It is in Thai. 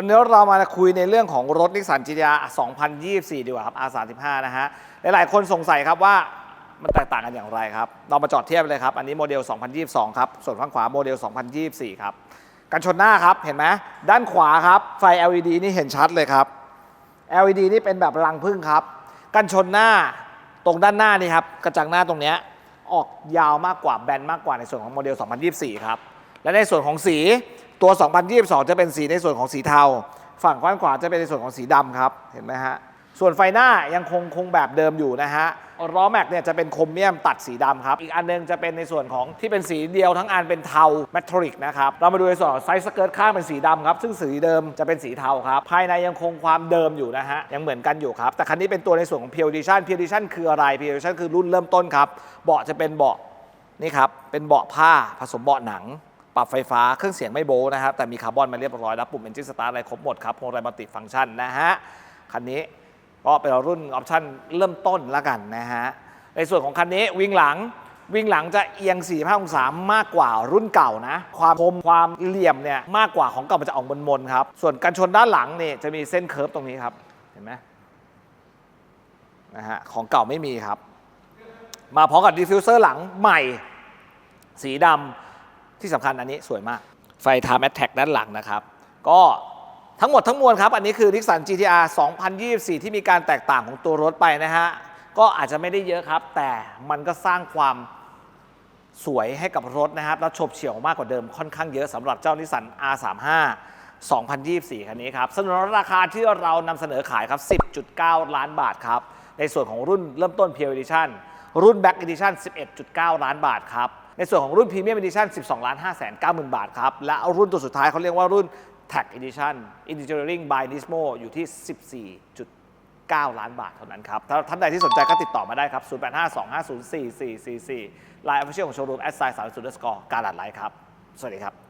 วันนี้เรามาคุยในเรื่องของรถนิสสัน GTR 2024 ดีกว่าครับ R35 นะฮะ หลายๆ คนสงสัยครับว่ามันแตกต่างกันอย่างไรครับ เรามาจอดเทียบเลยครับ อันนี้โมเดล 2022 ครับ ส่วนข้างขวาโมเดล 2024 ครับ กันชนหน้าครับ เห็นไหม ด้านขวาครับ ไฟ LED นี่เห็นชัดเลยครับ LED นี่เป็นแบบรังพึ่งครับ กันชนหน้าตรงด้านหน้านี่ครับ กระจังหน้าตรงเนี้ยออกยาวมากกว่าแบนมากกว่าในส่วนของโมเดล 2024 ครับ และในส่วนของสี ตัว 2022 จะเป็นสีในส่วนของสีเทา ฝั่งข้างขวาจะเป็นในส่วนของสีดำครับ เห็นไหมฮะ ส่วนไฟหน้ายังคงคงแบบเดิมอยู่นะฮะล้อแม็กเนี่ยจะเป็นโครเมียมตัดสีดำครับ อีกอันหนึงจะเป็นในส่วนของที่เป็นสีเดียวทั้งอันเป็นเทาแมทริกนะครับ เรามาดูในส่วนของไซส์สเกิร์ตข้างเป็นสีดำครับ ซึ่งสีเดิมจะเป็นสีเทาครับ ภายในยังคงความเดิมอยู่นะฮะ ยังเหมือนกันอยู่ครับ แต่คันนี้เป็นตัวในส่วนของ Pure Edition Pure Edition คืออะไร Pure Edition คือรุ่นเริ่มต้นครับ เบาะจะเป็นเบาะนี่ครับ เป็นเบาะผ้าผสมเบาะหนัง ปรับไฟฟ้าเครื่องเสียงไม่โบนะครับ แต่มีคาร์บอนมาเรียบร้อยแล้วปุ่ม Engine Start อะไรครบหมดครับพวงไรมัลติฟังก์ชันนะฮะ คันนี้ก็เป็นรุ่นออปชั่นเริ่มต้นแล้วกันนะฮะ ในส่วนของคันนี้วิ่งหลังวิ่งหลังจะเอียง 45 องศามากกว่ารุ่นเก่านะ ความคมความเหลี่ยมเนี่ยมากกว่าของเก่ามันจะออกมนๆครับ ส่วนกันชนด้านหลังเนี่ยจะมีเส้นเคิร์ฟตรงนี้ครับ เห็นไหมนะฮะของเก่าไม่มีครับ มาพร้อมกับดิฟฟิวเซอร์หลังใหม่ สีดำ ที่สำคัญอันนี้สวยมาก ไฟ Time Attack ด้านหลังนะครับ ก็ทั้งหมดทั้งมวลครับ อันนี้คือ Nissan GTR 2024 ที่มีการแตกต่างของตัวรถไปนะฮะ ก็อาจจะไม่ได้เยอะครับ แต่มันก็สร้างความสวยให้กับรถนะครับ แล้วฉบเฉี่ยวมากกว่าเดิมค่อนข้างเยอะสำหรับเจ้านิสสัน R35 2024 คันนี้ครับสนุนราคาที่เรานำเสนอขายครับ 10.9 ล้านบาทครับ ในส่วนของรุ่นเริ่มต้น Pure Edition รุ่น Black Edition 11.9 ล้านบาทครับ ในส่วนของรุ่น Premium Edition 12ล้าน5แสน9หมื่นบาทครับ และรุ่นตัวสุดท้ายเขาเรียกว่ารุ่น Tag Edition Engineering by Nismo อยู่ที่ 14.9 ล้านบาทเท่านั้นครับ ถ้าท่านใดที่สนใจก็ติดต่อมาได้ครับ 0852504444 Line Official ของโชว์รูม s i 3 0 score การัดไลท์ครับ สวัสดีครับ